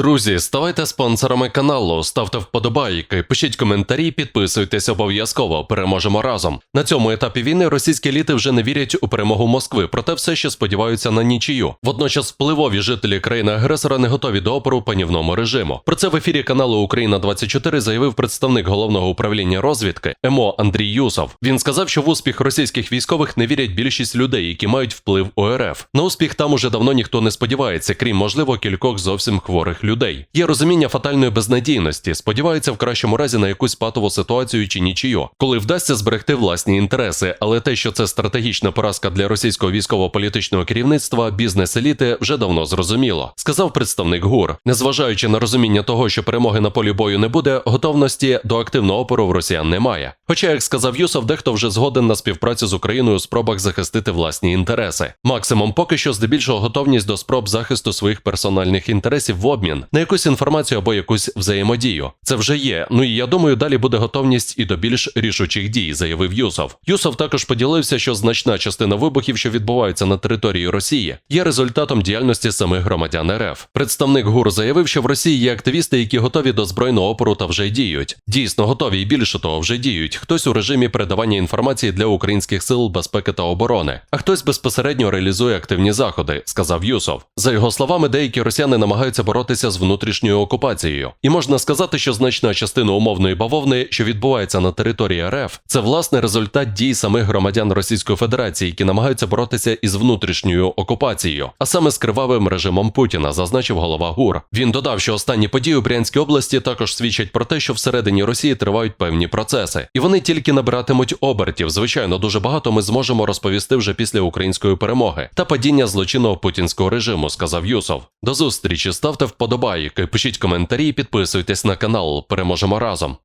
Друзі, ставайте спонсорами каналу, ставте вподобайки, пишіть коментарі, підписуйтесь обов'язково. Переможемо разом. На цьому етапі війни російські еліти вже не вірять у перемогу Москви, проте все ще сподіваються на нічию. Водночас впливові жителі країни-агресора не готові до опору панівному режиму. Про це в ефірі каналу Україна 24 заявив представник головного управління розвідки ЕМО Андрій Юсов. Він сказав, що в успіх російських військових не вірять більшість людей, які мають вплив у РФ. На успіх там уже давно ніхто не сподівається, крім можливо кількох зовсім хворих людей. Є розуміння фатальної безнадійності, сподіваються в кращому разі на якусь патову ситуацію чи нічию, коли вдасться зберегти власні інтереси. Але те, що це стратегічна поразка для російського військово-політичного керівництва, бізнес-еліти вже давно зрозуміло, сказав представник ГУР. Незважаючи на розуміння того, що перемоги на полі бою не буде, готовності до активного опору в росіян немає. Хоча, як сказав Юсов, дехто вже згоден на співпрацю з Україною у спробах захистити власні інтереси. Максимум поки що здебільшого готовність до спроб захисту своїх персональних інтересів в обмін на якусь інформацію або якусь взаємодію. Це вже є. Ну і я думаю, далі буде готовність і до більш рішучих дій, заявив Юсов. Юсов також поділився, що значна частина вибухів, що відбуваються на території Росії, є результатом діяльності самих громадян РФ. Представник ГУР заявив, що в Росії є активісти, які готові до збройного опору та вже діють. Дійсно готові і більше того, вже діють. Хтось у режимі передавання інформації для українських сил безпеки та оборони, а хтось безпосередньо реалізує активні заходи, сказав Юсов. За його словами, деякі росіяни намагаються боротися з внутрішньою окупацією, і можна сказати, що значна частина умовної бавовни, що відбувається на території РФ, це власне результат дій самих громадян Російської Федерації, які намагаються боротися із внутрішньою окупацією, а саме з кривавим режимом Путіна, зазначив голова ГУР. Він додав, що останні події у Брянській області також свідчать про те, що всередині Росії тривають певні процеси, і вони тільки набиратимуть обертів. Звичайно, дуже багато ми зможемо розповісти вже після української перемоги та падіння злочинного путінського режиму, сказав Юсов. До зустрічі ставте вподобайки, пишіть коментарі, і підписуйтесь на канал. Переможемо разом.